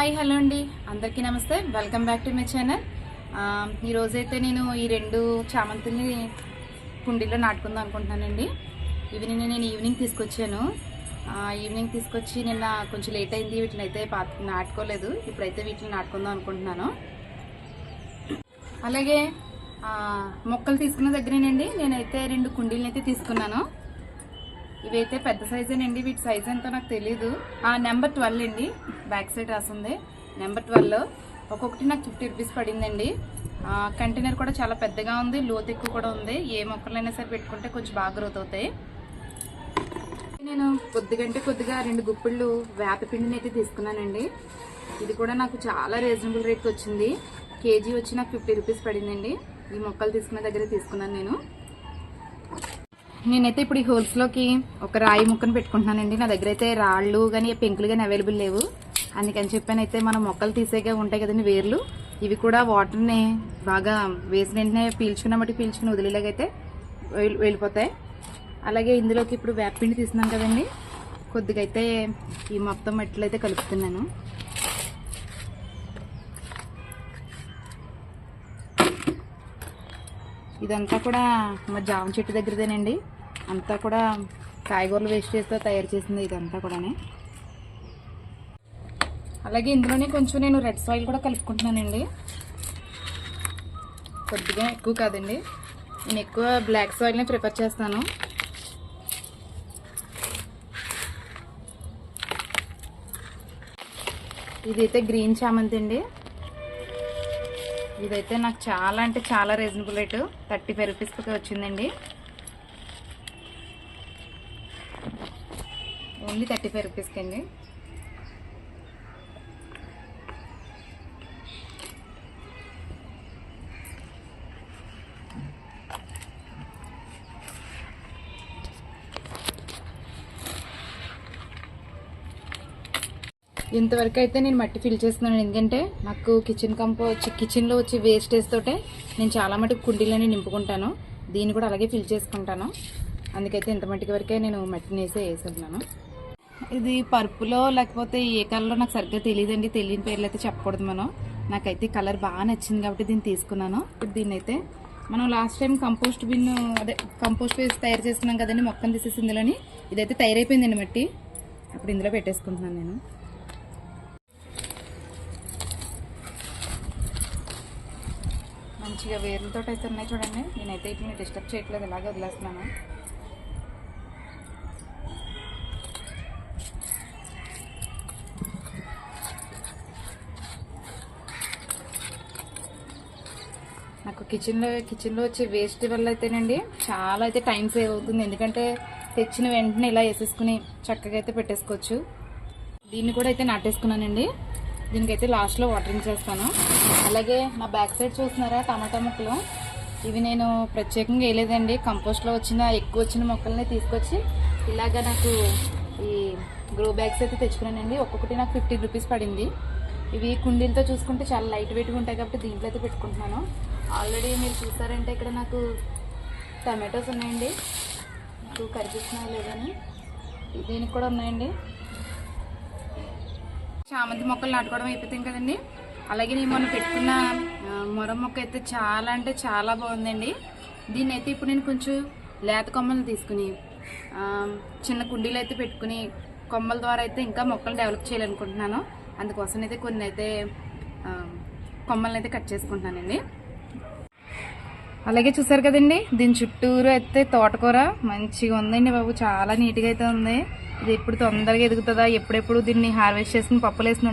Hi hello అండి. అందరికీ నమస్తే. Welcome back to my channel. ఈరోజైతే నేను ఈ రెండు చామంతుల్ని కుండీలో నాటుకుందాం అనుకుంటున్నానండి. ఇవి నిన్న నేను ఈవినింగ్ తీసుకొచ్చాను. ఈవినింగ్ తీసుకొచ్చి నిన్న కొంచెం లేట్ అయింది. వీటిని అయితే నాటుకోలేదు. ఇప్పుడైతే వీటిని నాటుకుందాం అనుకుంటున్నాను. అలాగే మొక్కలు తీసుకున్న దగ్గరేనండి. నేనైతే రెండు కుండీలను అయితే తీసుకున్నాను. ఇవైతే పెద్ద సైజేనండి వీటి సైజ్ ఎంతో నాకు తెలియదు ఆ నెంబర్ ట్వెల్వ్ అండి. బ్యాక్ సైడ్ రాసింది. నెంబర్ ట్వెల్వ్ ఒక్కొక్కటి నాకు ఫిఫ్టీ రూపీస్ పడిందండి. కంటైనర్ కూడా చాలా పెద్దగా ఉంది. లోతు ఎక్కువ కూడా ఉంది. ఏ మొక్కలైనా సరే పెట్టుకుంటే కొంచెం బాగా గ్రోత్ అవుతాయి. నేను కొద్దిగంటే కొద్దిగా రెండు గుప్పిళ్ళు వేపపిండిని అయితే తీసుకున్నానండి. ఇది కూడా నాకు చాలా రీజనబుల్ రేట్కి వచ్చింది. కేజీ వచ్చి నాకు ఫిఫ్టీ రూపీస్ పడిందండి. ఈ మొక్కలు తీసుకున్న దగ్గర తీసుకున్నాను నేను. నేనైతే ఇప్పుడు ఈ హోల్స్లోకి ఒక రాయి ముక్కను పెట్టుకుంటున్నానండి. నా దగ్గర అయితే రాళ్ళు కానీ పెంకులు కానీ అవైలబుల్ లేవు. అందుకని చెప్పాను అయితే మనం మొక్కలు తీసేగా ఉంటాయి కదండి వేర్లు. ఇవి కూడా వాటర్ని బాగా వేసిన వెంటనే పీల్చుకున్న మట్టి పీల్చుకుని వదిలేలాగైతే వెళ్ళిపోతాయి. అలాగే ఇందులోకి ఇప్పుడు వేపిండి తీసినాం కదండి. కొద్దిగా అయితే ఈ మొత్తం మట్టిలో అయితే కలుపుతున్నాను. ఇదంతా కూడా మా జామ చెట్టు దగ్గరదేనండి. అంతా కూడా కాయగూరలు వేస్టేజ్తో తయారు చేసింది ఇదంతా కూడానే. అలాగే ఇందులోనే కొంచెం నేను రెడ్ సాయిల్ కూడా కలుపుకుంటున్నానండి. కొద్దిగా ఎక్కువ కాదండి. నేను ఎక్కువ బ్లాక్ సాయిల్ని ప్రిఫర్ చేస్తాను. ఇదైతే గ్రీన్ చామంతి అండి. ఇదైతే నాకు చాలా అంటే చాలా రీజనబుల్ రేటు థర్టీ ఫైవ్ రూపీస్కి వచ్చిందండి. ఓన్లీ థర్టీ ఫైవ్ రూపీస్కి అండి. ఇంతవరకు అయితే నేను మట్టి ఫిల్ చేస్తున్నాను. ఎందుకంటే నాకు కిచెన్ కంపో కిచెన్లో వచ్చి వేస్టేజ్ తోటే నేను చాలా మటుకు కుండీలని నింపుకుంటాను. దీన్ని కూడా అలాగే ఫిల్ చేసుకుంటాను. అందుకైతే ఇంత మట్టికి వరకే నేను మట్టిని వేసే వేసుకున్నాను ఇది పరుపులో లేకపోతే ఏ కలర్లో నాకు సరిగ్గా తెలియదండి తెలియని పేర్లు అయితే చెప్పకూడదు మనం. నాకైతే కలర్ బాగా నచ్చింది కాబట్టి దీన్ని తీసుకున్నాను. ఇప్పుడు దీన్ని అయితే మనం లాస్ట్ టైం కంపోస్ట్ బిన్ అదే కంపోస్ట్ వేసి తయారు చేస్తున్నాం కదండి మొక్కను తీసేసి ఇందులోని ఇదైతే తయారైపోయిందండి మట్టి. అప్పుడు ఇందులో పెట్టేసుకుంటున్నాను నేను. మంచిగా వేర్లతో అయితే ఉన్నాయి చూడండి. నేనైతే వీటిని డిస్టర్బ్ చేయట్లేదు ఇలాగే వదిలేస్తున్నాను. నాకు కిచెన్లో కిచెన్లో వచ్చే వేస్ట్ వల్ల అయితేనండి చాలా అయితే టైం సేవ్ అవుతుంది. ఎందుకంటే తెచ్చిన వెంటనే ఇలా వేసేసుకుని చక్కగా అయితే పెట్టేసుకోవచ్చు. దీన్ని కూడా అయితే నాటేసుకున్నానండి. దీనికైతే లాస్ట్లో వాటరింగ్ చేస్తాను. అలాగే నా బ్యాక్ సైడ్ చూస్తున్నారా? టమాటా మొక్కలు. ఇవి నేను ప్రత్యేకంగా వేయలేదండి. కంపోస్ట్లో వచ్చిన ఎక్కువ వచ్చిన మొక్కల్ని తీసుకొచ్చి ఇలాగ నాకు ఈ గ్రో బ్యాగ్స్ అయితే తెచ్చుకున్నానండి. ఒక్కొక్కటి నాకు ఫిఫ్టీ రూపీస్ పడింది. ఇవి కుండీలతో చూసుకుంటే చాలా లైట్ వెయిట్గా ఉంటాయి కాబట్టి దీంట్లో అయితే పెట్టుకుంటున్నాను. ఆల్రెడీ మీరు చూసారంటే ఇక్కడ నాకు టమాటోస్ ఉన్నాయండి. నాకు కనిపిస్తున్నాయో లేదని దీనికి కూడా ఉన్నాయండి. చామంతి మొక్కలు నాటుకోవడం అయిపోతాం కదండి. అలాగే నేను మొన్న పెట్టుకున్న మొర మొక్క అయితే చాలా అంటే చాలా బాగుందండి. దీన్ని అయితే ఇప్పుడు నేను కొంచెం లేత కొమ్మలు తీసుకుని చిన్న కుండీలు అయితే పెట్టుకుని కొమ్మల ద్వారా అయితే ఇంకా మొక్కలు డెవలప్ చేయాలనుకుంటున్నాను. అందుకోసం అయితే కొన్ని అయితే కొమ్మల్ని అయితే కట్ చేసుకుంటున్నానండి. అలాగే చూసారు కదండి దీని చుట్టూరు అయితే తోటకూర మంచిగా ఉందండి బాబు. చాలా నీట్గా అయితే ఉంది. ఇది ఎప్పుడు తొందరగా ఎదుగుతుందా ఎప్పుడెప్పుడు దీన్ని హార్వెస్ట్ చేసుకుని పప్పులు వేసి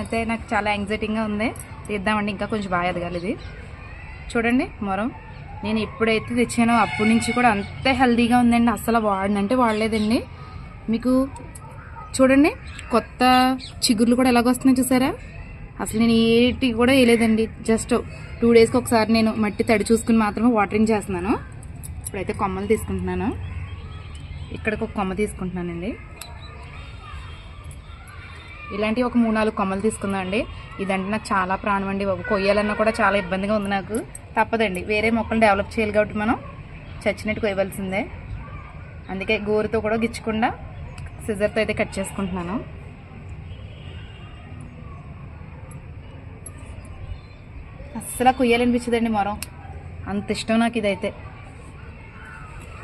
అయితే నాకు చాలా యాంగ్జైటింగ్గా ఉంది. తీద్దామండి ఇంకా కొంచెం బాగా ఎదగాలి ఇది. చూడండి మొరం. నేను ఎప్పుడైతే తెచ్చానో అప్పటి నుంచి కూడా అంతే హెల్తీగా ఉందండి అసలు వాడినంటే వాడలేదండి. మీకు చూడండి కొత్త చిగుర్లు కూడా ఎలాగొస్తున్నాయి చూసారా? అసలు నేను ఏటి కూడా వేయలేదండి. జస్ట్ టూ డేస్కి ఒకసారి నేను మట్టి తడి చూసుకుని మాత్రమే వాటరింగ్ చేస్తున్నాను. ఇప్పుడైతే కొమ్మలు తీసుకుంటున్నాను. ఇక్కడికి ఒక కొమ్మ తీసుకుంటున్నానండి. ఇలాంటి ఒక మూడు నాలుగు కొమ్మలు తీసుకుందాం అండి ఇదంటే నాకు చాలా ప్రాణం అండి బాబు. కొయ్యాలన్నా కూడా చాలా ఇబ్బందిగా ఉంది నాకు. తప్పదండి. వేరే మొక్కలు డెవలప్ చేయాలి కాబట్టి మనం చచ్చినట్టు కొయ్యవలసిందే. అందుకే గోరుతో కూడా గిచ్చకుండా సిజర్తో అయితే కట్ చేసుకుంటున్నాను. అస్సలు కొయ్యాలనిపించదండి మరో. అంత ఇష్టం నాకు ఇదైతే.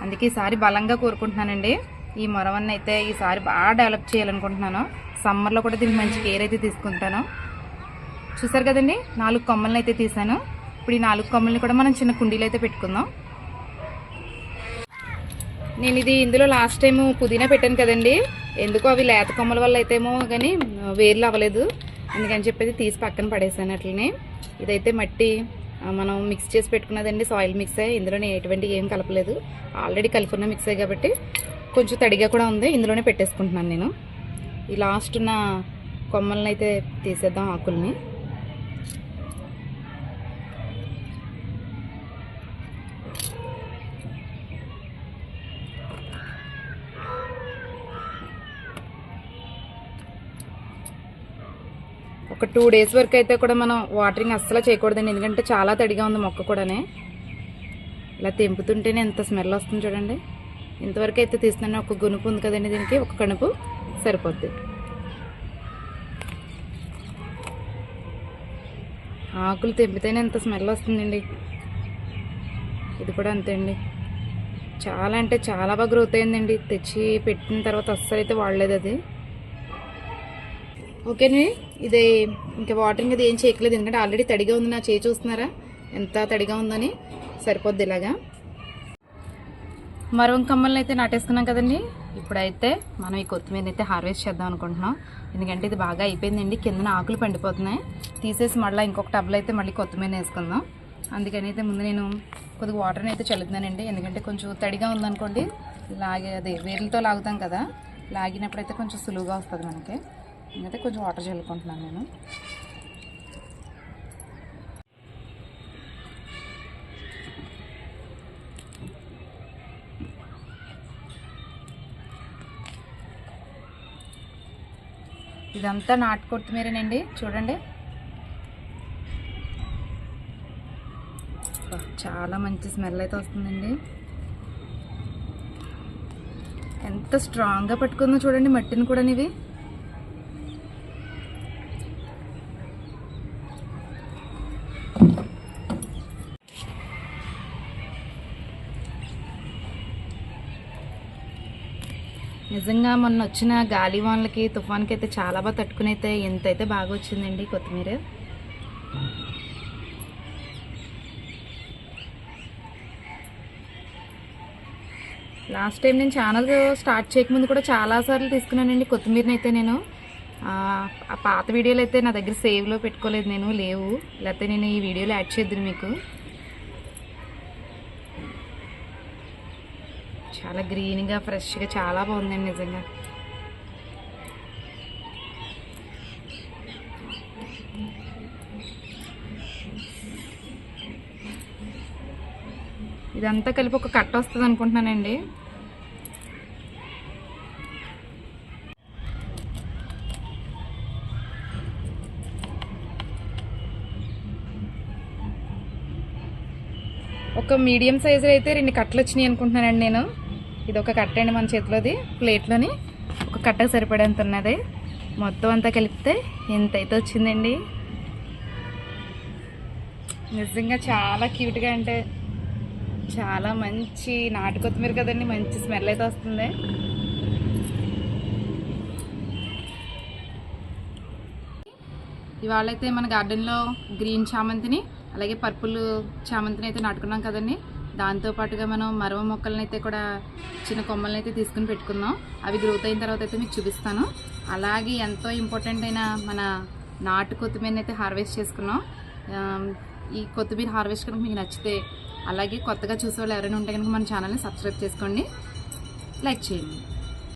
అందుకే ఈసారి బలంగా కోరుకుంటున్నానండి. ఈ మొరవన్న అయితే ఈసారి బాగా డెవలప్ చేయాలనుకుంటున్నాను. సమ్మర్లో కూడా దీనికి మంచి కేర్ అయితే తీసుకుంటాను. చూసారు కదండి? నాలుగు కొమ్మలను అయితే తీసాను ఇప్పుడు ఈ నాలుగు కొమ్మల్ని కూడా మనం చిన్న కుండీలు అయితే పెట్టుకుందాం. నేను ఇది ఇందులో లాస్ట్ టైం పుదీనా పెట్టాను కదండి. ఎందుకో అవి లేత కొమ్మల వల్ల అయితేమో కానీ వేర్లు అవ్వలేదు. అందుకని చెప్పేసి తీసి పక్కన పడేసాను అట్లనే. ఇదైతే మట్టి మనం మిక్స్ చేసి పెట్టుకున్నదండి సాయిల్ మిక్సే ఇందులోనే ఎటువంటి ఏం కలపలేదు. ఆల్రెడీ కలుపుకున్న మిక్సే కాబట్టి కొంచెం తడిగా కూడా ఉంది. ఇందులోనే పెట్టేసుకుంటున్నాను నేను. ఈ లాస్ట్ ఉన్న కొమ్మల్ని అయితే తీసేద్దాం ఆకుల్ని. ఒక టూ డేస్ వరకు అయితే కూడా మనం వాటరింగ్ అస్సలు చేయకూడదండి. ఎందుకంటే చాలా తడిగా ఉంది మొక్క కూడానే. ఇలా తెంపుతుంటేనే ఎంత స్మెల్ వస్తుంది చూడండి. ఇంతవరకు అయితే తీస్తున్నాను ఒక గునుపు ఉంది కదండి దీనికి. ఒక కణుపు సరిపోద్ది. ఆకులు తెంపితేనే ఎంత స్మెల్ వస్తుందండి. ఇది కూడా అంతే అండి. చాలా అంటే చాలా బాగా గ్రోత్ అయిందండి. తెచ్చి పెట్టిన తర్వాత అస్సలు అయితే వాడలేదు అది. ఓకేనే? ఇది ఇంకా వాటరింగ్ అది ఏం చేయట్లేదు ఎందుకంటే ఆల్రెడీ తడిగా ఉంది నా చేయి చూస్తున్నారా? ఎంత తడిగా ఉందని సరిపోద్ది ఇలాగా. మరొక కమ్మల్ని అయితే నాటేసుకున్నాం కదండి. ఇప్పుడైతే మనం ఈ కొత్తిమీర అయితే హార్వెస్ట్ చేద్దాం అనుకుంటున్నాం. ఎందుకంటే ఇది బాగా అయిపోయిందండి. కిందన ఆకులు పండిపోతున్నాయి. తీసేసి మళ్ళీ ఇంకొక టబ్లో అయితే మళ్ళీ కొత్తిమీర వేసుకుందాం. అందుకని అయితే ముందు నేను కొద్దిగా వాటర్ని అయితే చల్లుతున్నానండి. ఎందుకంటే కొంచెం తడిగా ఉందనుకోండి లాగే అదే వేర్లతో లాగుతాం కదా లాగినప్పుడు అయితే కొంచెం సులువుగా వస్తుంది మనకి. అయితే కొంచెం వాటర్ చల్లుకుంటున్నాను నేను. ఇదంతా నాటు కొత్తిమీరేనండి. చూడండి. చాలా మంచి స్మెల్ అయితే వస్తుందండి. ఎంత స్ట్రాంగ్గా పట్టుకుందో చూడండి మట్టిని కూడా ఇవి నిజంగా మొన్న వచ్చిన గాలి వానలకి తుఫాన్కి అయితే చాలా బాగా తట్టుకుని అయితే ఎంత అయితే బాగా వచ్చిందండి కొత్తిమీర? లాస్ట్ టైం నేను ఛానల్ స్టార్ట్ చేయకముందు కూడా చాలాసార్లు తీసుకున్నానండి కొత్తిమీరని అయితే నేను. ఆ ఆ పాత వీడియోలు అయితే నా దగ్గర సేవ్లో పెట్టుకోలేదు నేను లేవు. లేకపోతే నేను ఈ వీడియోలో యాడ్ చేద్దును మీకు. చాలా గ్రీన్గా ఫ్రెష్గా చాలా బాగుందండి నిజంగా. ఇదంతా కలిపి ఒక కట్ట వస్తుంది అనుకుంటున్నానండి ఒక మీడియం సైజు అయితే రెండు కట్టలు వచ్చినాయి అనుకుంటున్నానండి నేను. ఇది ఒక కట్ట అండి మన చేతిలోది ప్లేట్లోని ఒక కట్టకు సరిపడేంత ఉన్నది. మొత్తం అంతా కలిపితే ఎంత అయితే వచ్చిందండి. నిజంగా చాలా క్యూట్గా అంటే చాలా మంచి నాటు కొత్తిమీర కదండి మంచి స్మెల్ అయితే వస్తుంది. ఇవాళ అయితే మన గార్డెన్లో గ్రీన్ చామంతిని అలాగే పర్పుల్ చామంతిని అయితే నాటుకున్నాం కదండి. దాంతో పాటుగా మనం మరవ మొక్కలను అయితే కూడా చిన్న కొమ్మలను అయితే తీసుకుని పెట్టుకుందాం. అవి గ్రోత్ అయిన తర్వాత అయితే మీకు చూపిస్తాను. అలాగే ఎంతో ఇంపార్టెంట్ అయిన మన నాటు కొత్తిమీరని అయితే హార్వెస్ట్ చేసుకున్నాం. ఈ కొత్తిమీర హార్వెస్ట్ కనుక మీకు నచ్చితే అలాగే కొత్తగా చూసే వాళ్ళు ఎవరైనా ఉంటే కనుక మన ఛానల్ని సబ్స్క్రైబ్ చేసుకోండి. లైక్ చేయండి.